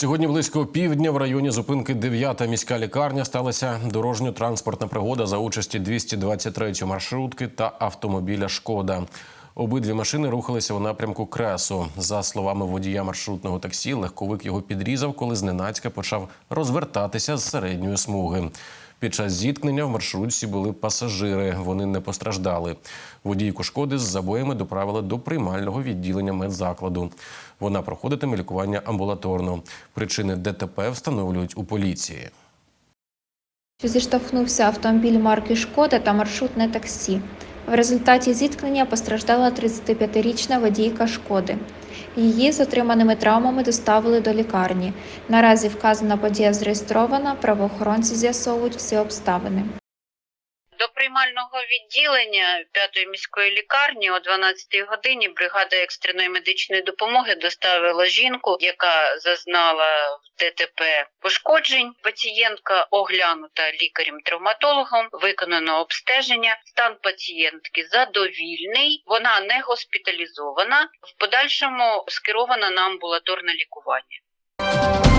Сьогодні близько півдня в районі зупинки 9 міська лікарня сталася дорожньо-транспортна пригода за участі 223 маршрутки та автомобіля Шкода. Обидві машини рухалися у напрямку Кресу. За словами водія маршрутного таксі, легковик його підрізав, коли зненацька почав розвертатися з середньої смуги. Під час зіткнення в маршрутці були пасажири. Вони не постраждали. Водійку шкоди з забоями доправили до приймального відділення медзакладу. Вона проходитиме лікування амбулаторно. Причини ДТП встановлюють у поліції. Зіштовхнувся автомобіль марки Шкода та маршрутне таксі. В результаті зіткнення постраждала 35-річна водійка Шкоди. Її з отриманими травмами доставили до лікарні. Наразі вказана подія зареєстрована, правоохоронці з'ясовують всі обставини. Приймального відділення п'ятої міської лікарні о 12-й годині бригада екстреної медичної допомоги доставила жінку, яка зазнала в ДТП пошкоджень. Пацієнтка оглянута лікарем-травматологом, виконано обстеження. Стан пацієнтки задовільний. Вона не госпіталізована. В подальшому скерована на амбулаторне лікування.